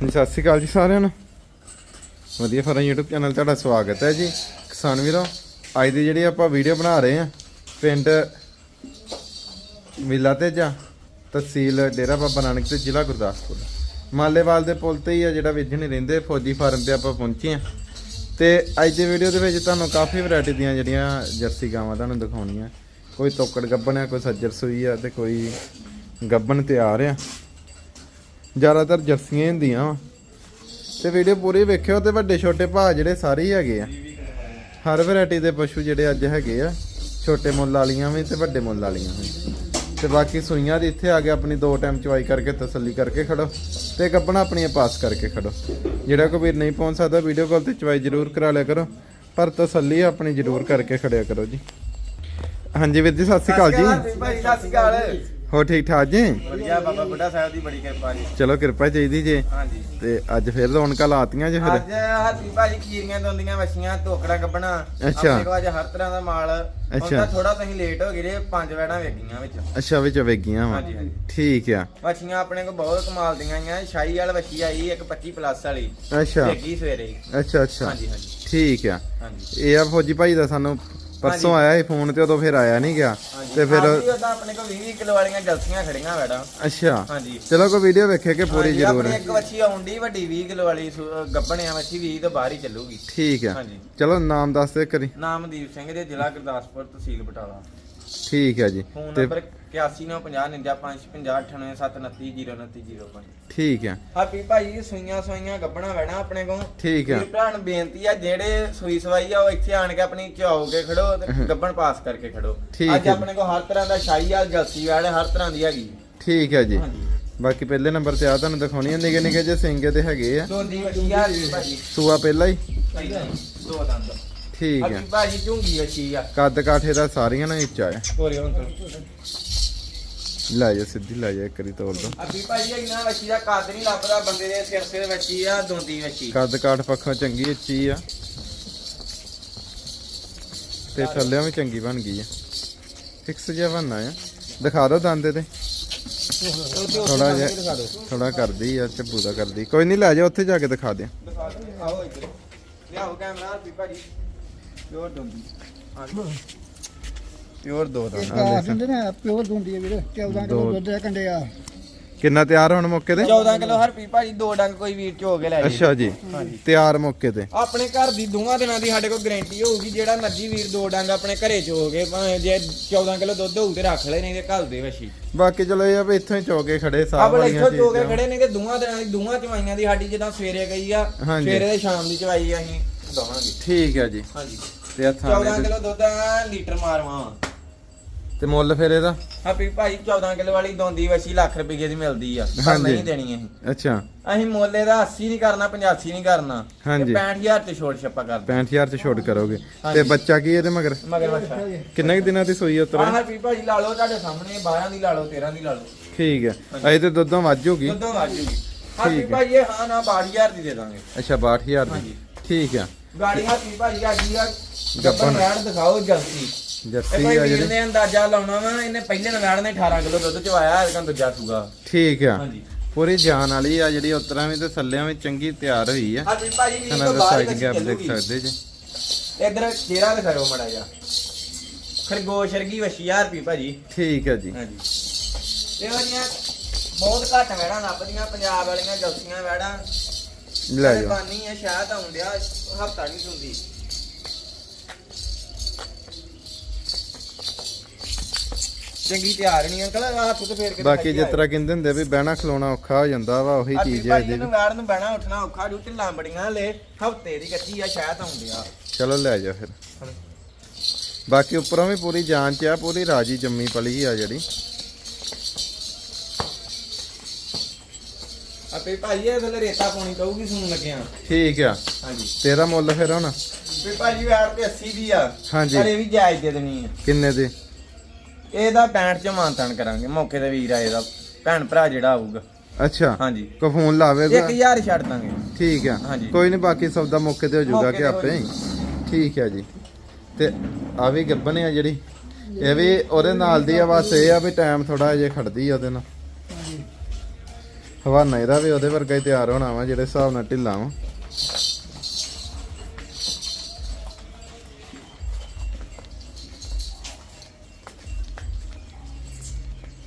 ਹਾਂਜੀ, ਸਤਿ ਸ਼੍ਰੀ ਅਕਾਲ ਜੀ ਸਾਰਿਆਂ ਨੂੰ। ਵਧੀਆ ਫਰਾਂ YouTube ਚੈਨਲ ਤੁਹਾਡਾ ਸਵਾਗਤ ਹੈ ਜੀ। ਕਿਸਾਨ ਵੀਰੋ, ਅੱਜ ਦੀ ਜਿਹੜੀ ਆਪਾਂ ਵੀਡੀਓ ਬਣਾ ਰਹੇ ਆ ਪਿੰਡ ਮਿਲਾ ਤੇ ਜਾ ਤਹਿਸੀਲ ਡੇਰਾ ਬਾਬਾ ਨਾਨਕ ਤੇ ਜ਼ਿਲ੍ਹਾ ਗੁਰਦਾਸਪੁਰ। ਮਾਲੇਵਾਲ ਦੇ ਪੁਲ ਤੇ ਹੀ ਆ ਜਿਹੜਾ ਵੇਚਣ ਰਹਿੰਦੇ, ਫੌਜੀ ਫਾਰਮ ਤੇ ਆਪਾਂ ਪਹੁੰਚੇ ਆ ਤੇ ਅੱਜ ਦੀ ਵੀਡੀਓ ਦੇ ਵਿੱਚ ਤੁਹਾਨੂੰ ਕਾਫੀ ਵੈਰਾਈਟੀ ਦੀਆਂ ਜਿਹੜੀਆਂ ਜਰਸੀ ਗਾਵਾਂ ਤੁਹਾਨੂੰ ਦਿਖਾਉਣੀਆਂ। ਕੋਈ ਤੋਕੜ ਗੱਬਣ ਆ, ਕੋਈ ਸੱਜਰ ਸੂਈ ਆ ਤੇ ਕੋਈ ਗੱਬਣ ਤਿਆਰ ਆ। ਜ਼ਿਆਦਾਤਰ ਜਰਸੀਆਂ ਹੀ ਹੁੰਦੀਆਂ ਵਾ। ਤੇ ਵੀਡੀਓ ਪੂਰੀ ਵੇਖਿਓ ਤੇ ਵੱਡੇ ਛੋਟੇ ਭਾਅ ਜਿਹੜੇ ਸਾਰੇ ਹੀ ਹੈਗੇ ਆ। ਹਰ ਵੈਰਾਈਟੀ ਦੇ ਪਸ਼ੂ ਜਿਹੜੇ ਅੱਜ ਹੈਗੇ ਆ। ਛੋਟੇ ਮੁੱਲ ਵਾਲੀਆਂ ਵੀ ਤੇ ਵੱਡੇ ਮੁੱਲ ਵਾਲੀਆਂ ਵੀ। ਤੇ ਬਾਕੀ ਸੂਈਆਂ ਦੀ ਇੱਥੇ ਆ ਕੇ ਆਪਣੀ ਦੋ ਟਾਈਮ ਚਵਾਈ ਕਰਕੇ ਤਸੱਲੀ ਕਰਕੇ ਖੜੋ। ਤੇ ਕੱਪਣਾ ਆਪਣੀਆਂ ਪਾਸ ਕਰਕੇ ਖੜੋ। ਜਿਹੜਾ ਕੋਈ ਵੀਰ ਨਹੀਂ ਪਹੁੰਚ ਸਕਦਾ ਵੀਡੀਓ ਕਾਲ ਤੇ ਚਵਾਈ ਜ਼ਰੂਰ ਕਰਾ ਲਿਆ ਕਰੋ। ਪਰ ਤਸੱਲੀ ਆਪਣੀ ਜ਼ਰੂਰ ਕਰਕੇ ਖੜਿਆ ਕਰੋ ਜੀ। ਹਾਂਜੀ ਵੀਰ ਜੀ, ਸਤਿ ਸ਼੍ਰੀ ਅਕਾਲ ਜੀ। ਸਤਿ ਸ਼੍ਰੀ ਅਕਾਲ। ਹੋ ਠੀਕ ਠਾਕ ਜੀ? ਵਧੀਆ ਬਾਬਾ ਬੁੱਢਾ ਸਾਹਿਬ ਦੀ ਬੜੀ ਕਿਰਪਾ ਜੀ। ਚਲੋ ਕਿਰਪਾ ਚਾਹੀਦੀ ਜੇ। ਹਾਂਜੀ। ਤੇ ਅੱਜ ਫਿਰ ਰੌਣਕਾਂ ਲਾਤੀਆਂ ਜੇ ਫਿਰ? ਅੱਜ ਹਾਥੀ ਭਾਜੀ ਖੀਰੀਆਂ ਦੋਂਦੀਆਂ ਵਛੀਆਂ ਟੋਕੜਾ ਕੱਢਣਾ। ਅੱਛਾ। ਆਪਣੇ ਕੋਲ ਅੱਜ ਹਰ ਤਰ੍ਹਾਂ ਦਾ ਮਾਲ। ਅੱਛਾ। ਤਾਂ ਥੋੜਾ ਤੁਸੀਂ ਲੇਟ ਹੋ ਗਏ ਜੇ ਪੰਜ ਵੈੜਾਂ ਵੇਗੀਆਂ ਵਿੱਚ। ਅੱਛਾ ਵਿੱਚ ਵੇਗੀਆਂ ਵਾ। ਹਾਂਜੀ, ਹਾਂਜੀ। ਠੀਕ ਆ। ਵਛੀਆਂ ਆਪਣੇ ਕੋਲ ਬਹੁਤ ਕਮਾਲ ਦੀਆਂ ਆਈਆਂ। ਸ਼ਾਹੀ ਵਾਲ ਵਛੀ ਆਈ ਇੱਕ 25 ਪਲੱਸ ਵਾਲੀ। ਅੱਛਾ। ਵੇਗੀ ਸਵੇਰੇ। ਅੱਛਾ ਅੱਛਾ। ਹਾਂਜੀ ਹਾਂਜੀ। ਠੀਕ ਆ। ਹਾਂਜੀ। ਇਹ ਆ ਫੌਜੀ ਭਾਈ ਦਾ ਸਾਨੂੰ ਪਰਸੋਂ ਆਇਆ ਸੀ ਫੋਨ ਤੇ ਉਦੋਂ ਫਿਰ ਆਇਆ ਨਹੀਂ ਗਿਆ। ਤੇ ਫਿਰ ਉਹਦਾ ਆਪਣੇ ਕੋਲ 20 ਕਿਲੋ ਵਾਲੀਆਂ ਜਲਸੀਆਂ ਖੜੀਆਂ ਵੈੜਾਂ ਅੱਛਾ। ਹਾਂਜੀ। ਚਲੋ ਕੋਈ ਵੀਡੀਓ ਵੇਖੇ ਕਿ ਪੂਰੀ ਹਾਂਜੀ, ਜ਼ਰੂਰ। ਆਪਣੀ ਇੱਕ ਵਛੀ ਆਉਂਦੀ ਵੱਡੀ 20 ਕਿਲੋ ਵਾਲੀ ਗੱਬਣਿਆ ਵਛੀ 20 ਤੋਂ ਬਾਹਰ ਹੀ ਚੱਲੂਗੀ। ਠੀਕ ਹਾਂਜੀ। ਚਲੋ ਨਾਮ ਦੱਸ ਦੇ ਕਰੀ ਨਾਮਦੀਪ ਸਿੰਘ ਦੇ ਜ਼ਿਲ੍ਹਾ ਗੁਰਦਾਸਪੁਰ ਤਹਿਸੀਲ ਬਟਾਲਾ। ਠੀਕ ਆ ਜੀ। ਫੋਨ ਤੇ ਨੰਬਰ 8195055890 ਠੀਕ ਆ ਹਾਪੀ ਭਾਈ ਸੂਈਆਂ ਸੂਈਆਂ ਗੱਬਣਾ ਵੈਣਾ ਆਪਣੇ ਕੋਲ। ਠੀਕ ਆ ਵੀਰ ਭਰਾ ਨੂੰ ਬੇਨਤੀ ਆ ਜਿਹੜੇ ਸੂਈ ਸਵਾਈ ਆ ਉਹ ਇੱਥੇ ਆਣ ਕੇ ਆਪਣੀ ਝਾਓ ਕੇ ਖੜੋ ਤੇ ਗੱਬਣ ਪਾਸ ਕਰਕੇ ਖੜੋ। ਠੀਕ ਅੱਜ ਹੈ। ਆਪਣੇ ਕੋਲ ਹਰ ਤਰ੍ਹਾਂ ਦਾ ਸ਼ਾਹੀ ਆ ਜਲਸੀ ਹਰ ਤਰ੍ਹਾਂ ਦੀ ਹੈਗੀ। ਠੀਕ ਆ ਜੀ। ਹਾਂਜੀ। ਬਾਕੀ ਪਹਿਲੇ ਨੰਬਰ ਤੇ ਆ ਤੁਹਾਨੂੰ ਦਿਖਾਉਣੀ ਆ ਨਿੱਕੇ ਨਿੱਕੇ ਜੇ ਸਿੰਗੇ ਤੇ ਹੈਗੇ ਆ। ਦੋਂਦੀ ਭਾਜੀ। ਸੂਆ ਪਹਿਲਾਂ ਹੀ। ਦੋ ਦੰਦ। ਠੀਕ ਭਾਜੀ ਝੁੰਗੀ ਵਛੀ ਆ। ਕੱਦ ਕਾਠੇ ਦਾ ਸਾਰੀਆਂ ਨਾਲ ਉੱਚਾ ਹੋਰੇ ਹੁਣ ਲੈ ਜਾ ਸਿੱਧੀ ਲੈ ਜਾ ਇੱਕ ਵਾਰੀ ਤੋੜ ਦੋ। ਹਾਪੀ ਭਾਜੀ ਇਹਨਾਂ ਵਛੀ ਦਾ ਕੱਦ ਨਹੀਂ ਲੱਭਦਾ ਬੰਦੇ ਦੇ ਸਿਰ ਸਿਰ ਵਛੀ ਆ ਦੋਂਦੀ ਵਛੀ ਕੱਦ ਕਾਠ ਪੱਖੋਂ ਚੰਗੀ ਉੱਚੀ ਆ। ਤੇ ਥੱਲਿਆਂ ਵੀ ਚੰਗੀ ਬਣ ਗਈ ਆ। ਫਿਕਸ ਜਿਹਾ ਬਣਨਾ ਆ। ਦਿਖਾ ਦੋ ਦੰਦ ਤੇ ਥੋੜਾ ਜਿਹਾ ਥੋੜਾ ਕਰਦੀ ਆ ਚੱਬੂ ਦਾ ਕਰਦੀ। ਕੋਈ ਨਹੀਂ ਲੈ ਜਾ ਉੱਥੇ ਜਾ ਕੇ ਦਿਖਾ ਦੇ ਆਓ ਇੱਧਰ। ਲਿਆਓ ਕੈਮਰਾ ਹਾਪੀ ਭਾਜੀ ਪਿਓਰ ਦੋਂਦੀ। ਪਿਓਰ ਦੋ ਦੰਦ ਹਾਂ, ਦੇਖ। ਕਹਿੰਦੇ ਨਾ ਪਿਓਰ ਦੁੰਦੀ ਹੈ ਵੀਰੇ। 14 ਦੋ। ਕਿਲੋ ਦੁੱਧ ਦੇ ਕੰਡੇ ਆ। ਕਿੰਨਾ ਤਿਆਰ ਹੋਣ ਮੌਕੇ ਤੇ? 14 ਕਿਲੋ ਹਰਪੀ ਭਾਜੀ ਦੋ ਡੰਗ ਕੋਈ ਵੀਰ ਚ ਹੋ ਕੇ ਲੈ ਜੀ ਅੱਛਾ ਜੀ। ਤਿਆਰ ਮੌਕੇ ਤੇ। ਆਪਣੇ ਘਰ ਦੀ ਦੋਵਾਂ ਦਿਨਾਂ ਦੀ ਸਾਡੇ ਕੋਲ ਗਾਰੰਟੀ ਹੋਊਗੀ ਜਿਹੜਾ ਮਰਜ਼ੀ ਵੀਰ ਦੋ ਡੰਗ ਆਪਣੇ ਘਰੇ ਚ ਹੋ ਗਏ ਭਾਵੇਂ ਜੇ 14 ਕਿਲੋ ਦੁੱਧ ਹੋਊ ਤੇ ਰੱਖ ਲੈ ਨਹੀਂ ਤੇ ਘੱਲ ਦੇ ਵਸ਼ੀ। ਬਾਕੀ ਚਲੋ ਇਹ ਆ ਵੀ ਇੱਥੋਂ ਹੀ ਚੌਕੇ ਖੜੇ ਸਾਹ ਆਪ ਵਾਲੀਆਂ ਇੱਥੋਂ ਚੋ ਕੇ ਚੀਜ਼ਾਂ। ਖੜੇ ਨੇ ਕਿ ਦੋਵਾਂ ਦਿਨਾਂ ਦੀ ਦੋਵਾਂ ਚਵਾਈਆਂ ਦੀ ਸਾਡੀ ਜਦੋਂ ਸਵੇਰੇ ਗਈ ਆ ਹਾਂਜੀ। ਸਵੇਰੇ ਤੇ ਸ਼ਾਮ ਦੀ ਚਵਾਈ ਅਸੀਂ ਦਵਾਂਗੇ ਠੀਕ ਹੈ ਜੀ। ਹਾਂਜੀ। ਤੇ ਆ 14 ਥਾਣੇ ਕਿਲੋ ਦੁੱਧ ਆ ਲੀਟਰ ਮਾਰਵਾ। ਤੇ ਮੁੱਲ ਫਿਰ ਇਹਦਾ? ਹਾਪੀ ਭਾਈ 14 ਕਿਲੋ ਵਾਲੀ ਦੋਂਦੀ ਵਸ਼ੀ ਲੱਖ ਰੁਪਏ ਦੀ ਮਿਲਦੀ ਆ। ਪਰ ਹਾਂਜੀ। ਨਹੀਂ ਦੇਣੀ ਅਸੀਂ। ਅੱਛਾ। ਅਸੀਂ ਮੋਲੇ ਦਾ 80 ਨਹੀਂ ਕਰਨਾ 85 ਨਹੀਂ ਕਰਨਾ। ਹਾਂਜੀ। 65000 ਤੇ ਛੋੜ ਛੱਪਾ ਕਰਦੇ 65000 ਚ ਛੋਟ ਕਰੋਗੇ। ਤੇ ਹਾਂਜੀ। ਬੱਚਾ ਕੀ ਇਹਦੇ ਮਗਰ? ਮਗਰ ਬੱਚਾ। ਕਿੰਨੇ ਕੁ ਦਿਨਾਂ ਦੀ ਸੂਈ ਉਤਰ? ਆਹ ਹਰਪੀ ਭਾਜੀ ਲਾ ਲਓ ਤੁਹਾਡੇ ਸਾਹਮਣੇ 12 ਦੀ ਲਾ ਲਓ 13 ਦੀ ਲਾ ਲਓ। ਠੀਕ ਹੈ ਅਜੇ ਤੇ ਦੁੱਧੋਂ ਵੱਜ ਜੂਗੀ। ਦੁੱਧੋਂ ਵਾਜੂਗੀ ਹਰਪੀ ਠੀਕ ਹੈ। ਭਾਜੀ ਇਹ ਹਾਂ ਨਾ 62000 ਦੀ ਦੇ ਦਾਂਗੇ। ਅੱਛਾ 62000 ਦੀ। ਹਾਂਜੀ। ਠੀਕ ਆ। ਗਾੜੀ ਹਰਪੀ ਭਾਜੀ ਆ ਗਈ ਆ। ਗੱਬਨ। ਗੱਬਨ ਵੈੜ ਦਿਖਾਓ ਜਲਦੀ ਕੋਈ ਆ ਜਿਹੜੀ। ਨੇ ਅੰਦਾਜ਼ਾ ਲਾਉਣਾ ਵਾ ਇਹਨੇ ਪਹਿਲੇ ਨਵੈੜ ਨੇ 18 ਕਿਲੋ ਦੁੱਧ ਚਵਾਇਆ ਇਹ ਦੂਜਾ ਸੂਗਾ। ਠੀਕ ਆ। ਹਾਂਜੀ। ਪੂਰੀ ਜਾਨ ਵਾਲੀ ਆ ਜਿਹੜੀ ਉਤਰਾਂ ਵੀ ਤੇ ਥੱਲਿਆਂ ਵੀ ਚੰਗੀ ਤਿਆਰ ਹੋਈ ਆ। ਹਰਪੀ ਭਾਜੀ ਵੀ ਇਹਨਾਂ ਤੋਂ ਬਾਹਰ ਸਾਈਜ਼ ਗੈਪ ਦੇਖ ਸਕਦੇ ਜੀ। ਇਧਰ ਚਿਹਰਾ ਦਿਖਾਓ ਮੜਾ ਜਾ ਖਰਗੋਸ਼ ਵਰਗੀ ਵਸ਼ੀ ਆ ਹਰਪੀ ਭਾਜੀ। ਠੀਕ ਆ ਜੀ। ਹਾਂਜੀ। ਇਹ ਵਾਲੀਆਂ ਬਹੁਤ ਘੱਟ ਵੈੜਾਂ ਲੱਭਦੀਆਂ ਪੰਜਾਬ ਵਾਲੀਆਂ ਜਲਸੀਆਂ ਵੈੜਾਂ ਲੈ ਜਾਓ। ਬਾਨੀ ਆ ਸ਼ਾਇਦ ਆਉਂਦਿਆ ਹਫਤਾ ਨਹੀਂ ਹੁੰਦੀ ਚੰਗੀ ਤਿਆਰ ਨਹੀਂ ਅੰਕਲ ਹੱਥ ਤੇ ਫੇਰ ਕੇ ਬਾਕੀ ਜਿਸ ਤਰ੍ਹਾਂ ਕਹਿੰਦੇ ਹੁੰਦੇ ਵੀ ਬਹਿਣਾ ਖਲੋਣਾ ਔਖਾ ਹੋ ਜਾਂਦਾ ਵਾ ਉਹੀ ਚੀਜ਼ ਹੈ ਇਹਦੀ ਇਹਨੂੰ ਵੀ। ਵੈੜ ਨੂੰ ਬਹਿਣਾ ਉੱਠਣਾ ਔਖਾ ਡੂਟੀ ਲਾਂਬੜੀਆਂ ਲੈ ਹਫ਼ਤੇ ਦੀ ਕੱਚੀ ਆ ਸ਼ਾਇਦ ਆਉਂਦਿਆ ਚਲੋ ਲੈ ਜਾ ਫਿਰ। ਬਾਕੀ ਉੱਪਰੋਂ ਵੀ ਪੂਰੀ ਜਾਂਚ ਆ ਪੂਰੀ ਰਾਜੀ ਜੰਮੀ ਪਲੀ ਆ ਜਿਹੜੀ। ਆਪੇ ਭਾਈ ਇਹ ਵੇਲੇ ਰੇਤਾ ਪਾਉਣੀ ਪਊਗੀ ਸੁਣ ਲੱਗਿਆ। ਠੀਕ ਆ। ਹਾਂਜੀ। ਤੇਰਾ ਮੁੱਲ ਫਿਰ ਹੁਣ? ਵੀ ਭਾਜੀ ਵੈੜ ਤੇ 80 ਦੀ ਆ। ਹਾਂਜੀ। ਪਰ ਇਹ ਵੀ ਜਾਇਜ਼ ਦੇ ਦੇਣੀ ਆ। ਕਿੰਨੇ ਦੇ? ਇਹਦਾ 65 ਚ ਮਾਨਤਾਨ ਕਰਾਂਗੇ ਮੌਕੇ ਤੇ ਵੀਰ ਆ ਇਹਦਾ ਭੈਣ ਭਰਾ ਜਿਹੜਾ ਆਊਗਾ। ਅੱਛਾ। ਹਾਂਜੀ। ਕੋ ਫੋਨ ਲਾਵੇਗਾ? 1000 ਛੱਡ ਦਾਂਗੇ। ਠੀਕ ਆ। ਹਾਂਜੀ। ਕੋਈ ਨਹੀਂ ਬਾਕੀ ਸੌਦਾ ਮੌਕੇ ਤੇ ਹੋ ਜਾਊਗਾ ਮੌਕੇ ਕਿ ਤੇ ਹੋ ਆਪੇ ਹੀ। ਠੀਕ ਆ ਜੀ। ਤੇ ਆ ਵੀ ਗੱਬਨ ਆ ਜਿਹੜੀ। ਇਹ ਵੀ ਉਹਦੇ ਨਾਲ ਦੀ ਆ ਬਸ ਇਹ ਆ ਵੀ ਟਾਈਮ ਥੋੜਾ ਜੇ ਖੜਦੀ ਆ ਉਹਦੇ ਨਾਲ। ਹਵਾਨਾ ਇਹਦਾ ਵੀ ਉਹਦੇ ਵਰਗਾ ਹੀ ਤਿਆਰ ਹੋਣਾ ਵਾ ਜਿਹੜੇ ਹਿਸਾਬ ਨਾਲ ਢਿੱਲਾ ਵਾ।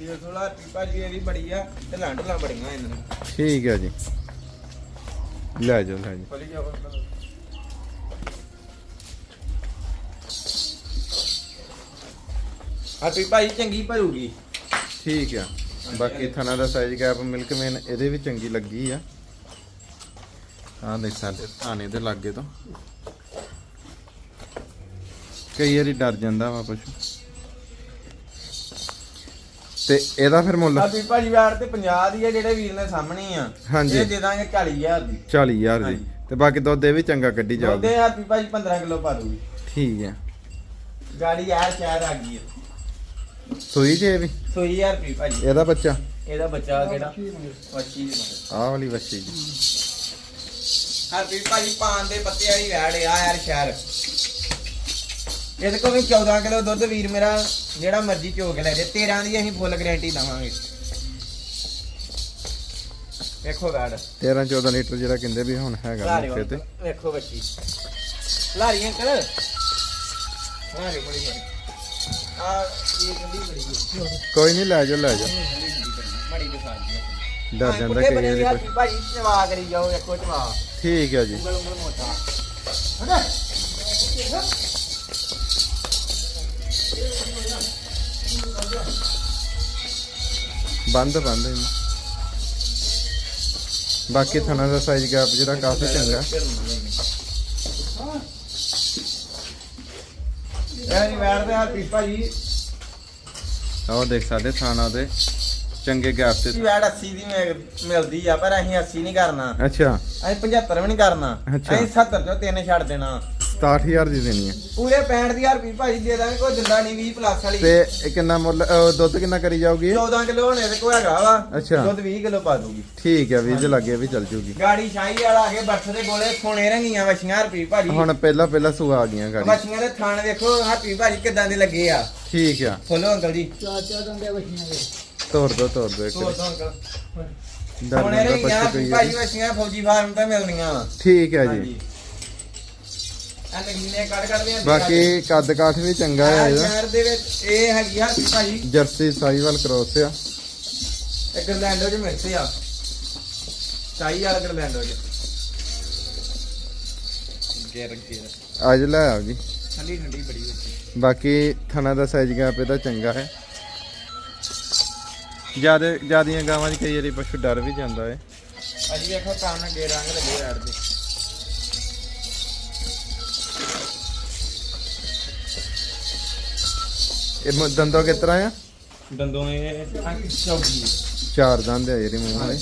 ਇਹ ਥੋੜਾ ਪੀਪਾ ਜੀ ਇਹਦੀ ਬੜੀ ਆ ਤੇ ਲੰਡਲਾਂ ਬੜੀਆਂ ਇਹਨਾਂ ਨੂੰ। ਠੀਕ ਹੈ ਜੀ। ਲੈ ਜਾਓ ਲੈ ਜਾਓ। ਖੋਲੀ ਜਾਓ ਆ ਪੀਪਾ ਜੀ ਚੰਗੀ ਭਰੂਗੀ। ਠੀਕ ਆ। ਬਾਕੀ ਥਣਾ ਦਾ ਸਾਈਜ਼ ਗੈਪ ਮਿਲਕ ਮੇਨ ਇਹਦੇ ਵੀ ਚੰਗੀ ਲੱਗੀ ਆ। ਆਹ ਦੇਖ ਸਾਡੇ ਥਾਣੇ ਦੇ ਲਾਗੇ ਤੋਂ। ਕਈ ਵਾਰੀ ਡਰ ਜਾਂਦਾ ਵਾ ਪਸ਼ੂ। ਤੇ ਇਹਦਾ ਫਿਰ ਮੁੱਲ ਆ ਪੀਪਾ ਜੀ ਵਾਰ ਤੇ 50 ਦੀ ਆ ਜਿਹੜੇ ਵੀਰ ਨੇ ਸਾਹਮਣੇ ਆ। ਹਾਂਜੀ। ਇਹ ਦੇ ਦਾਂਗੇ 40000 ਦੀ। 40000 ਦੀ। ਹਾਂਜੀ। ਤੇ ਬਾਕੀ ਦੁੱਧ ਇਹ ਵੀ ਚੰਗਾ ਕੱਢੀ ਜਾਊਗੀ। ਉਹਦੇ ਆ ਪੀਪਾ ਜੀ 15 ਕਿਲੋ ਪਾ ਦੂਗੀ ਠੀਕ ਹੈ ਗਾੜੀ ਯਾਰ ਚਾਰ ਆ ਗਈ ਆ। ਸੂਈ ਜੇ ਵੀ? ਸੋ ਯਾਰ ਪੀਪਾ ਜੀ ਇਹਦਾ ਬੱਚਾ? ਇਹਦਾ ਬੱਚਾ ਕਿਹੜਾ? ਵੱਛੀ ਦੇ ਮਗਰ ਆਹ ਵਾਲੀ ਬੱਚੀ ਜੀ। ਹਾਂ ਪੀਪਾ ਜੀ ਪਾਨ ਦੇ ਪੱਤੇ ਵਾਲੀ ਵੈੜ ਆ ਯਾਰ ਸ਼ਹਿਰ। ਇਹਦੇ ਕੋਲ ਵੀ 14 ਕਿਲੋ ਦੁੱਧ ਵੀਰ ਮੇਰਾ ਜਿਹੜਾ ਮਰਜ਼ੀ ਚੋਕ ਲੈ ਜੇ। 13 ਦੀ ਅਸੀਂ ਫੁੱਲ ਗਾਰੰਟੀ ਦਵਾਂਗੇ। ਵੇਖੋ ਵੈੜ। 13 14 ਲੀਟਰ ਜਿਹੜਾ ਕਹਿੰਦੇ ਵੀ ਹੁਣ ਹੈਗਾ ਲਾਰੀ ਮੌਕੇ ਤੇ। ਵੇਖੋ ਬੱਚੀ। ਲਾਰੀਆਂ ਕਰ ਲਾਰੀ ਬੜੀ ਬੜੀ ਕੋਈ ਨਹੀਂ ਲੈ ਜਾਓ ਲੈ ਜਾਓ ਮੜੀ ਦਿਖਾ ਦੀ ਡਰ ਜਾਂਦਾ ਕਈ ਵਾਰੀ ਪਸ਼ੂ। ਭਾਜੀ ਚਵਾ ਕਰੀ ਜਾਓ ਵੇਖੋ ਚਵਾ ਠੀਕ ਹੈ ਜੀ ਉਂਗਲ ਉਂਗਲ ਮੋਟਾ ਬੰਦ ਬੰਦ ਇਹਨੂੰ ਬਾਕੀ ਥਣਾ ਦਾ ਸਾਈਜ਼ ਗੈਪ ਜਿਹੜਾ ਕਾਫੀ ਚੰਗਾ ਇਹ ਨਹੀਂ ਆਹ ਦੇਖ ਸਕਦੇ ਥਾਣਾ ਦੇ ਚੰਗੇ ਗੈਪ ਤੇ। ਵੈੜ 80 ਦੀ ਮਿਲ- ਮਿਲਦੀ ਆ ਪਰ ਅਸੀਂ 80 ਨਹੀਂ ਕਰਨਾ। ਅੱਛਾ। ਅਸੀਂ 75 ਵੀ ਨਹੀਂ ਕਰਨਾ। ਅੱਛਾ। ਅਸੀਂ 70 ਚੋਂ ਤਿੰਨ ਛੱਡ ਦੇਣਾ। 67000 ਦੀ ਦੇਣੀ ਹੈ। ਪੂਰੇ 65 ਦੀ ਰੁਪਏ ਭਾਜੀ ਦੇ ਦਾਂਗੇ ਕੋਈ ਦਿੰਦਾ ਨਹੀਂ 20 ਪਲੱਸ ਵਾਲੀ। ਤੇ ਇਹ ਕਿੰਨਾ ਮੁੱਲ ਅਹ ਦੁੱਧ ਕਿੰਨਾ ਕਰੀ ਜਾਊਗੀ? ਇਹ? 14 ਕਿਲੋ ਹੋਣੇ ਤੇ ਕੋਈ ਹੈਗਾ ਵਾ ਅੱਛਾ। ਦੁੱਧ 20 ਕਿਲੋ ਪਾ ਦੂਗੀ। ਠੀਕ ਹੈ ਵੀਰ ਦੇ ਲੱਗੇ ਵੀ ਚੱਲ ਜੂਗੀ। ਗਾੜੀ ਸ਼ਾਹੀ ਵਾਲਾ ਆ ਕੇ ਬੱਠ ਦੇ ਕੋਲੇ ਸੋਨੇ ਰੰਗੀਆਂ ਵਛੀਆਂ ਰੁਪਏ ਭਾਜੀ। ਹੁਣ ਪਹਿਲਾਂ ਪਹਿਲਾਂ ਸੁਆ ਆ ਗਈਆਂ ਗਾੜੀ। ਵਛੀਆਂ ਦੇ ਥਾਣ ਵੇਖੋ ਹਰਪੀ ਭਾਜੀ ਕਿਦਾਂ ਦੇ ਲੱਗੇ ਆ। ਠੀਕ ਆ। ਖੋਲੋ ਅੰਕਲ ਜੀ। ਚਾਰ ਦੰਦੇ ਬੱਚੀਆਂ ਦੇ। ਤੋੜ ਦੋ ਤੋੜ ਦੋ ਇੱਕ। ਤੋੜ ਦੋ ਅੰਕਲ। ਡਰ ਸੋਨੇ ਰੰਗੀਆਂ ਕਈ ਭਾਜੀ। ਵਛੀਆਂ ਫੌਜੀ ਫਾਰਮ ਤੇ ਮਿਲਣੀਆਂ। ਵਾ ਠੀਕ ਹੈ ਜੀ। ਆ ਕੱਢ ਬਾਕੀ ਕੱਦ ਕਾਠ ਵੀ ਚੰਗਾ ਹੈ ਇਹਦਾ। ਸ਼ਹਿਰ ਦੇ ਵਿੱਚ ਇਹ ਹੈਗੀ ਹਰਪੀ ਭਾਜੀ ਜਰਸੀ ਸਾਈਵਾਲ ਕ੍ਰੋਸ ਆ। ਇੱਕ ਗਰਲੈਂਡੋ ਚ ਮਿਲਦੇ ਆ। ਚਾਹੀ ਵਾਲਾ ਗਰਲੈਂਡੋ ਚ। ਗੇਰ ਗੇਰ। ਅੱਜ ਲੈ ਆਓ ਜੀ। ਠੰਡੀ ਠੰਡੀ ਬੜੀ ਵਿੱਚ ਬਾਕੀ ਥਣਾ ਦਾ ਸਾਈਜ਼ ਗੈਪ ਇਹਦਾ ਚੰਗਾ ਹੈ। ਜ਼ਿਆਦਾ ਜਿਆਦੀਆਂ ਗਾਵਾਂ 'ਚ ਕਈ ਵਾਰੀ ਪਸ਼ੂ ਡਰ ਵੀ ਜਾਂਦਾ ਹੈ। ਅਜੀ ਵੇਖੋ ਕੰਨ ਗੇ ਰੰਗ ਲੱਗੇ ਰੈਡ ਦੇ। ਇਹ ਮ- ਦੰਦੋਂ ਕਿਸ ਤਰ੍ਹਾਂ ਆ? ਦੰਦੋਂ ਇਹ ਚੌਗੀ ਚਾਰ ਦੰਦ ਆ ਜਿਹੜੇ ਮੂੰਹ ਵਾਲੇ।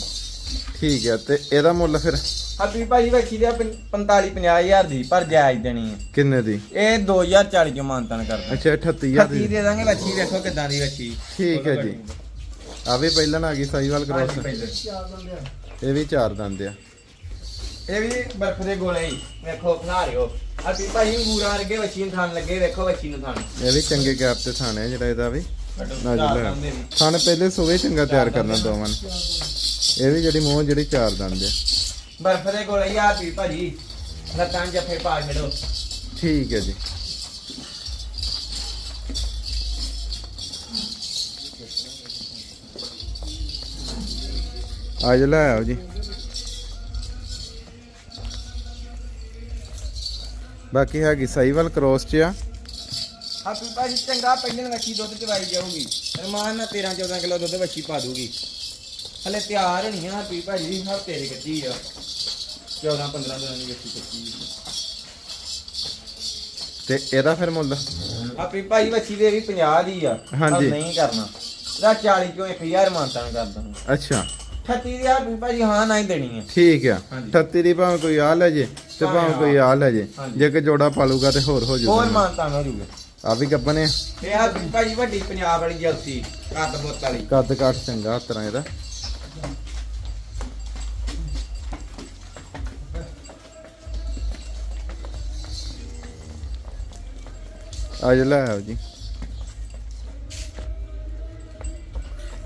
ਠੀਕ ਹੈ ਤੇ ਇਹਦਾ ਮੁੱਲ ਫਿਰ? ਹੱਬੀ ਭਾਜੀ ਵੇਖੀ ਦੇ 45 50000 ਦੀ ਪਰ ਜਾਇਜ਼ ਦੇਣੀ ਹੈ। ਕਿੰਨੇ ਦੀ? ਇਹ 2040 ਚ ਮਾਨਤਨ ਕਰਦਾ। ਅੱਛਾ 38000 ਖੱਤੀ ਦੀ। ਦੇ ਦਾਂਗੇ ਵੱਛੀ ਵੇਖੋ ਕਿਦਾਂ ਦੀ ਵੱਛੀ ਠੀਕ ਹੈ ਜੀ ਆ ਵੀ ਪਹਿਲਾਂ ਆ ਗਈ ਸਾਈਵਾਲ ਕ੍ਰੋਸ ਆ ਇਹ ਵੀ ਚਾਰ ਦੰਦ ਆ। ਇਹ ਵੀ ਬਰਫ ਦੇ ਗੋਲੇ ਹੀ। ਵੇਖੋ ਬਣਾ ਰਿਓ। ਹੱਬੀ ਭਾਜੀ ਅੰਗੂਰਾਂ ਵਰਗੇ ਵੱਛੀ ਨੂੰ ਲੱਗੇ ਵੇਖੋ ਵੱਛੀ ਨੂੰ ਇਹ ਵੀ ਚੰਗੇ ਗੈਪ ਤੇ ਥਾਣੇ ਆ ਜਿਹੜਾ ਇਹਦਾ ਵੀ। ਨਾ। ਜੀ। ਥਾਣੇ ਪਹਿਲੇ ਸੂਵੇ ਚੰਗਾ ਤਿਆਰ ਕਰਨਾ ਦੋਵਾਂ ਨੇ। ਇਹ ਵੀ ਜਿਹੜੀ ਮੂੰਹ ਜਿਹੜੀ ਚਾਰ ਦੰਦ ਆ ਬਰਫ ਦੇ ਗੋਲੇ ਹੀ ਹੱਬੀ ਭਾਜੀ। ਲੱਤਾਂ ਜੱਫੇ ਪਾ ਛੱਡੋ। ਠੀਕ ਹੈ ਜੀ। ਅੱਜ ਲੈ ਆਓ ਜੀ। ਬਾਕੀ ਹੈਗੀ ਸਾਈਵਾਲ ਕ੍ਰੋਸ ਚ ਆ। ਹੱਬੀ ਭਾਜੀ ਚੰਗਾ ਪਹਿਲਣ ਵੱਛੀ ਦੁੱਧ ਚਵਾਈ ਜਾਊਗੀ। ਰਮਾਨ ਨਾਲ 13 14 ਕਿਲੋ ਦੁੱਧ ਵੱਛੀ ਪਾ ਦੂਗੀ। ਹਲੇ ਤਿਆਰ ਨਹੀਂ ਆ ਹੱਬੀ ਭਾਜੀ ਹਫ਼ਤੇ ਦੀ ਕੱਚੀ ਆ। 14 15 ਦਿਨਾਂ ਦੀ ਵੱਛੀ ਕੱਚੀ ਤੇ ਇਹਦਾ ਫਿਰ ਮੁੱਲ? ਆਪੀ ਭਾਈ ਵੱਛੀ ਦੇ ਵੀ 50 ਦੀ ਆ। ਹਾਂਜੀ। ਨਹੀਂ ਕਰਨਾ। ਇਹਦਾ 40 ਚੋਂ 1000 ਮਾਨਤਾਂ ਕਰ ਦਾਂਗੇ ਅੱਛਾ। 38 ਦੀ ਆਪੀ ਭਾਜੀ ਹਾਂ ਨਾ ਹੀ ਦੇਣੀ ਹੈ। ਠੀਕ ਆ। ਹਾਂਜੀ। 38 ਦੀ ਭਾਵੇਂ ਕੋਈ ਆ ਲੈ ਜੇ ਤੇ ਭਾਵੇਂ ਕੋਈ ਆ ਲੈ ਜੇ। ਜੇ ਕਿ ਜੋੜਾ ਪਾਲੂਗਾ ਤੇ ਹੋਰ ਹੋ ਹੋਰ ਜਾਊਗਾ ਮਾਨਤਾਂ ਹੋ ਜੂਗੇ ਆ ਵੀ ਗੱਬਨੇ ਇਹ ਆ ਭਾਜੀ ਵੱਡੀ ਪੰਜਾਬ ਵਾਲੀ ਜਲਸੀ ਕੱਦ ਬੁੱਤ ਵਾਲੀ। ਕੱਦ ਕਾਠ ਚੰਗਾ ਤਰ੍ਹਾਂ ਇਹਦਾ। ਅੱਜ ਲੈ ਆਓ ਜੀ।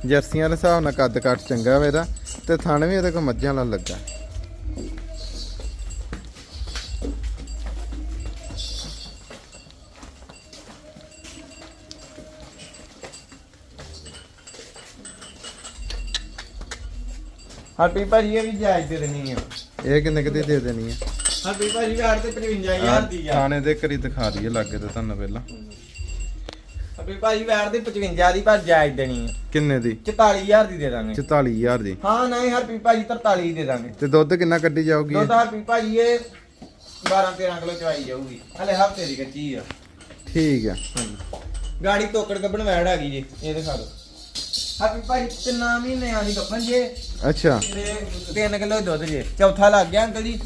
ਜਰਸੀਆਂ ਦੇ ਹਿਸਾਬ ਨਾਲ ਕੱਦ ਕਾਠ ਚੰਗਾ ਵਾ ਇਹਦਾ ਤੇ ਥਣ ਵੀ ਇਹਦੇ ਕੋਲ ਮੱਝਾਂ ਵਾਲਾ ਲੱਗਾ। ਹਰਪੀ ਭਾਜੀ ਇਹ ਵੀ ਜਾਇਜ਼ ਦੇ ਦੇਣੀ ਆ। ਇਹ ਕਿੰਨੇ ਕਿਤੇ ਦੇ ਦੇਣੀ ਆ? ਹਰਪੀ ਭਾਜੀ ਵਿਆੜ ਤੇ 55000 ਦੀ ਆ। ਥਾਣੇ ਦੇ ਕਰੀ ਦਿਖਾ ਦਈਏ ਲਾਗੇ ਤੇ ਤੁਹਾਨੂੰ ਪਹਿਲਾਂ। ਹਰਪੀ ਭਾਜੀ ਵਿਆੜ ਦੇ 55 ਦੀ ਪਰ ਜਾਇਜ਼ ਦੇਣੀ ਆ। ਕਿੰਨੇ ਦੀ? 44000 ਦੀ ਦੇ ਦਾਂਗੇ। 44000 ਦੀ? ਹਾਂ ਨਹੀਂ ਹਰਪੀ ਭਾਜੀ 43 ਦੇ ਦਾਂਗੇ। ਤੇ ਦੁੱਧ ਕਿੰਨਾ ਕੱਢੀ ਜਾਊਗੀ? ਦੁੱਧ ਹਰਪੀ ਭਾਜੀ ਇਹ 12 13 ਕਿਲੋ ਚਵਾਈ ਜਾਊਗੀ। ਹਲੇ ਹਫ਼ਤੇ ਦੀ ਕੱਚੀ ਆ। ਠੀਕ ਆ। ਗਾੜੀ ਤੋਕੜ ਗੱਬਣ ਵੈੜ ਆ ਗਈ ਜੀ ਇਹ ਦਿਖਾ ਦਿਓ। ਹਰਪੀ ਭਾਜੀ ਤਿੰਨਾਂ ਮਹੀਨਿਆਂ ਦੀ ਗੱਬਣ ਜੇ। ਅੱਛਾ। ਤੇ 3 ਕਿਲੋ ਦੁੱਧ ਜੇ। ਚੌਥਾ ਲੱਗ ਗਿਆ ਅੰਕਲ ਜੀ।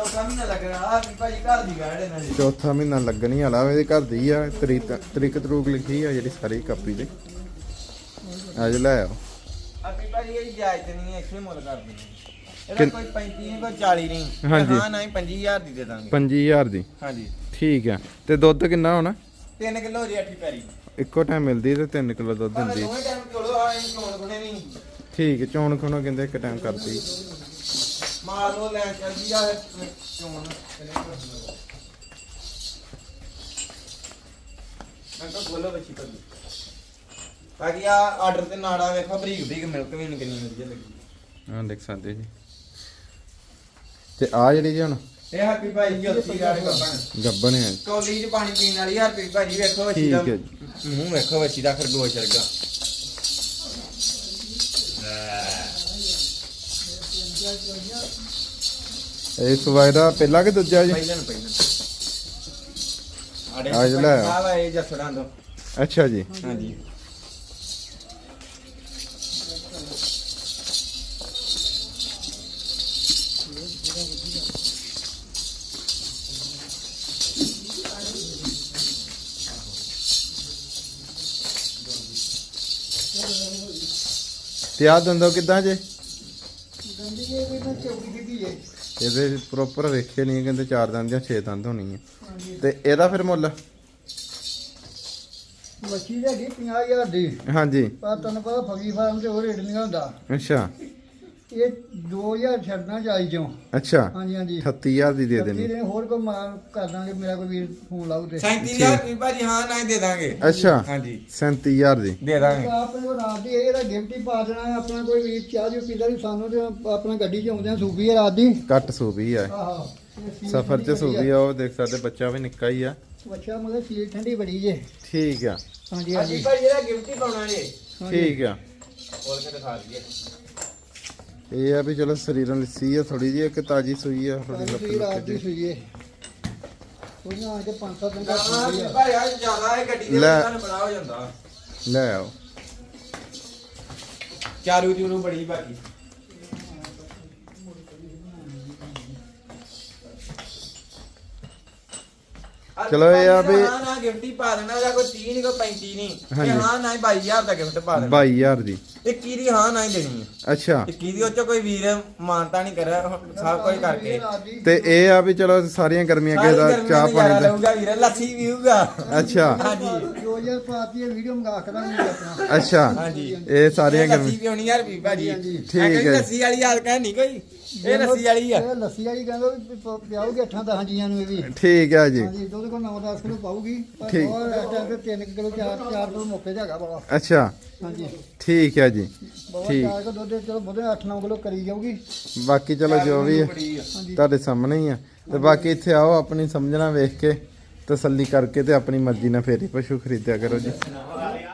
ਚੌਥਾ ਮਹੀਨਾ ਲੱਗ ਰਿਹਾ ਹਰਪੀ ਭਾਜੀ ਘਰ ਦੀ ਵੈੜ ਇਹਨਾਂ ਦੀ। ਚੌਥਾ ਮਹੀਨਾ ਲੱਗਣੀ ਵਾਲਾ ਇਹਦੇ ਘਰ ਦੀ ਆ। ਤਰੀਕ ਤਰੀਕ ਤਰੂਕ ਲਿਖੀ ਆ ਜਿਹੜੀ ਸਾਰੀ ਕਾਪੀ ਤੇ। ਅੱਜ ਲੈ ਆਓ। ਹਰਪੀ ਭਾਜੀ ਇਹ ਜਾਇਜ਼ ਤੇ ਨਹੀਂ ਹੈ, ਇੱਥੇ ਮੁੱਲ ਕਰ ਦਿੰਦੇ ਇਹਦਾ ਕੋਈ 35 ਨਹੀਂ ਕੋਈ 40 ਨਹੀਂ। ਹਾਂਜੀ। ਹਾਂ ਨਹੀਂ 25000 ਦੀ ਦੇ ਦਾਂਗੇ। 5000 ਦੀ। ਹਾਂਜੀ। ਠੀਕ ਆ। ਤੇ ਦੁੱਧ ਕਿੰਨਾ ਹੋਣਾ? 3 ਕਿਲੋ ਜੀ ਅੱਠੀ ਪੈਰੀ। ਇੱਕੋ ਟਾਈਮ ਮਿਲਦੀ ਤੇ 3 ਕਿਲੋ ਦੁੱਧ ਭਾਵੇਂ ਦਿੰਦੀ ਦੋਵੇਂ ਟਾਈਮ ਕੋਲੋਂ ਆ ਇਹ ਕੋਲ ਕੋਨੇ ਨਹੀਂ। ਠੀਕ ਹੈ, ਚੋਣ ਖਣੋ ਕਹਿੰਦੇ ਇੱਕ ਟਾਈਮ ਕਰਦੀ। ਮਾਰ ਲੋ ਲੈ ਚੱਲ ਜੀ ਆ ਚੋਣ ਮੈਂ ਤਾਂ ਬੋਲੋ ਬੱਚੀ ਪਰ ਬਾਕੀ ਆ ਆਰਡਰ ਤੇ ਨਾੜਾ ਵੇਖੋ ਬਰੀਕ ਬਰੀਕ ਮਿਲਕ ਵੀ ਕਿੰਨੀ ਵਧੀਆ ਲੱਗੀ। ਹਾਂ ਦੇਖ ਸਕਦੇ ਜੀ। ਤੇ ਆ ਜਿਹੜੀ ਜੀ ਹੁਣ ਇਹ ਹੈਪੀ ਭਾਈ ਜੀ ਉੱਤੀ ਗਾੜੇ ਗੱਬਣ। ਗੱਬਣ ਹੈ। ਕੌਲੀ 'ਚ ਪਾਣੀ ਪੀਣ ਵਾਲੀ ਹੈਪੀ ਭਾਜੀ ਵੇਖੋ ਬੱਚੀ ਦਾ ਠੀਕ ਹੈ ਮੂੰਹ ਵੇਖੋ ਬੱਚੀ ਦਾ ਖਰਗੋਸ਼ ਵਰਗਾ। ਇਹ ਸਵਾਈ ਦਾ ਪਹਿਲਾ ਕਿ ਦੂਜਾ ਜੀ? ਪਹਿਲਾਂ ਨੂੰ ਪਹਿਲਾਂ ਆੜੇ। ਆ ਇਹ ਜਸੜਾਂ ਤੋਂ। ਅੱਛਾ ਜੀ। ਹਾਂਜੀ। ਤੇ ਆ ਦੰਦੋ ਕਿੱਦਾਂ ਜੇ? ਇਹਦੇ ਪ੍ਰੋਪਰ ਵੇਖੇ ਨਹੀਂ ਕਹਿੰਦੇ ਚਾਰ ਦੰਦ ਜਾਂ ਛੇ ਦੰਦ ਹੋਣੀ ਹੈ ਤੇ ਇਹਦਾ ਫਿਰ ਮੁੱਲ? ਮੱਛੀ ਦੀ ਹੈਗੀ 50000 ਦੀ। ਹਾਂਜੀ। ਪਰ ਤੁਹਾਨੂੰ ਪਤਾ ਫਗੀ ਫਾਰਮ ਤੇ ਉਹ ਰੇਟ ਨਹੀਂ ਹੁੰਦਾ। ਅੱਛਾ। ਇਹ 2000 ਛੱਡਣਾ ਚਾਹੀ ਚੋਂ। ਅੱਛਾ। ਹਾਂਜੀ ਹਾਂਜੀ। 38000 ਦੀ ਦੇ ਅੱਸੀ ਦੇਣੀ। ਦਿਨ ਹੋਰ ਕੋਈ ਮਾਰ ਕਰ ਦਾਂਗੇ ਮੇਰਾ ਕੋਈ ਵੀਰ ਫੋਨ ਲਾਉ ਤੇ। 37000 ਰੁਪਏ ਭਾਜੀ ਹਾਂ ਨਾ ਹੀ ਦੇ ਦਾਂਗੇ। ਅੱਛਾ। ਹਾਂਜੀ। 37000 ਦੀ। ਦੇ ਦਾਂਗੇ। ਆਪਣੇ ਕੋਲ ਰਾਤ ਦੀ ਇਹਦਾ ਗਿਫਟ ਹੀ ਪਾ ਦੇਣਾ ਹੈ। ਆਪਣਾ ਕੋਈ ਵੀਰ ਚਾਹ ਜੋ ਪੀਂਦਾ ਵੀ ਸਾਨੂੰ ਤੇ ਆਪਣਾ ਗੱਡੀ 'ਚ ਆਉਂਦੇ ਆ ਸੂਬੀ ਹੈ ਰਾਤ ਦੀ। ਕੱਟ ਸੂਬੀ ਆ। ਆਹੋ। ਇਹ ਸੀਲ ਸਫਰ ਚ ਸੂਬੀ ਆ ਉਹ ਦੇਖ ਸਕਦੇ ਬੱਚਾ ਵੀ ਨਿੱਕਾ ਹੀ ਆ। ਅੱਛਾ ਮਤਲਬ ਸੀਲ ਠੰਡੀ ਬੜੀ ਜੇ। ਠੀਕ ਆ। ਹਾਂਜੀ ਹਾਂਜੀ। ਭਾਜੀ ਇਹਦਾ ਗਿਫਟ ਹੀ ਪਾਉਣਾ ਜੇ। ਠੀਕ ਆ। ਖੋਲ ਕੇ ਦਿਖਾ ਦਈਏ। ਇਹ ਆ ਵੀ ਚਲੋ ਸਰੀਰਾਂ ਲਿੱਸੀ ਆ ਥੋੜੀ ਜਿਹੀ ਇੱਕ ਤਾਜੀ ਸੂਈ ਆ ਥੋੜੀ ਸੂਈ ਰਾਤ ਲੱਕ ਦੀ ਜੀ ਸੂਈ ਹੈ ਕੋਈ ਨਾ ਆ ਕੇ 5-7 ਦਿਨ ਦਾ ਸੂਈ ਆ। ਭਾਈ ਆ ਜ਼ਿਆਦਾ ਇਹ ਗੱਡੀ ਦੇ ਵਿੱਚ ਬੜਾ ਹੋ ਜਾਂਦਾ। ਲੈ ਆਓ। ਚਾਰੂ ਚੂਰੂ ਬੜੀ ਬਾਕੀ ਚਲੋ ਇਹ ਆ ਵੀ- ਨਾ ਗਿਫਟ ਹੀ ਪਾ ਦੇਣਾ ਜਾਂ ਕੋਈ 30 ਨਹੀਂ ਕੋਈ 35 ਨਹੀਂ ਹਾਂ ਨਾ ਹੀ 22000 ਦਾ ਗਿਫਟ ਪਾ ਦੇਣਾ। 22000 ਦੀ। ਇਹ ਕੀ ਦੀ ਹਾਂ ਨਾ ਹੀ ਦੇਣੀ ਹੈ ਅੱਛਾ। ਇਹ ਕੀ ਦੀ ਉਹ ਚ ਕੋਈ ਵੀਰ ਮਾਨਤਾ ਨਹੀਂ ਕਰਿਆ ਹੁਣ ਸਭ ਕੁਝ ਕਰਕੇ। ਤੇ ਇਹ ਆ ਵੀ ਚਲੋ ਸਾਰੀਆਂ ਗਰਮੀਆਂ ਕੇ ਦਾ ਚਾਹ ਪਾਣੀ ਦਾ। ਵੀਰ ਲੱਸੀ ਪੀਊਗਾ। ਅੱਛਾ। ਹਾਂਜੀ। 2000 ਪਾਤੀ ਇਹ ਵੀਡੀਓ ਮੰਗਾ ਕੇ ਦਾਂਗੇ ਆਪਣਾ ਅੱਛਾ ਹਾਂਜੀ। ਇਹ ਸਾਰੀਆਂ ਲੱਸੀ ਗਰਮੀ ਪਿਉਣੀ ਯਾਰ ਵੀ ਭਾਜੀ। ਹਾਂਜੀ, ਠੀਕ ਠੀਕ ਹੈ। ਹੈ। ਲੱਸੀ ਵਾਲੀ ਯਾਦ ਕਹਿ ਨਹੀਂ ਕੋਈ। ਇਹ ਲੱਸੀ ਵਾਲੀ ਆ। ਇਹ ਲੱਸੀ ਵਾਲੀ ਕਹਿੰਦਾ ਵੀ ਪ- ਅੱਠਾਂ ਦਸਾਂ ਜੀਆਂ ਨੂੰ ਇਹ ਵੀ। ਠੀਕ ਆ ਜੀ। ਹਾਂਜੀ ਦੁੱਧ ਕੋਲ 9-10 ਕਿਲੋ ਪਾਊਗੀ। ਪਰ ਠੀਕ। ਹੋਰ ਇਸ ਟਾਈਮ ਤੇ 3 ਕਿਲੋ 4 4 ਕਿਲੋ ਮੌਕੇ ਤੇ ਹੈਗਾ ਬੜਾ। ਅੱਛਾ। ਹਾਂਜੀ। ਠੀਕ ਹੈ ਜੀ। ਬਹੁਤ ਠੀਕ। ਚਾਰ ਕਿਲੋ ਦੁੱਧ ਚਲੋ ਬੋਦੇ 8-9 ਕਿਲੋ ਕਰੀ ਜਾਊਗੀ। ਬਾਕੀ ਚਲੋ ਜੋ ਵੀ ਹੈ। ਹਾਂਜੀ। ਤੁਹਾਡੇ ਸਾਹਮਣੇ ਹੀ ਆ। ਤੇ ਬਾਕੀ ਇੱਥੇ ਆਓ ਆਪਣੀ ਸਮਝਣਾ ਵੇਖ ਕੇ। ਤਸੱਲੀ ਕਰਕੇ ਤੇ ਆਪਣੀ ਮਰਜ਼ੀ ਨਾਲ ਫੇਰੀ ਪਸ਼ੂ ਖਰੀਦਿਆ ਕਰੋ ਜੀ।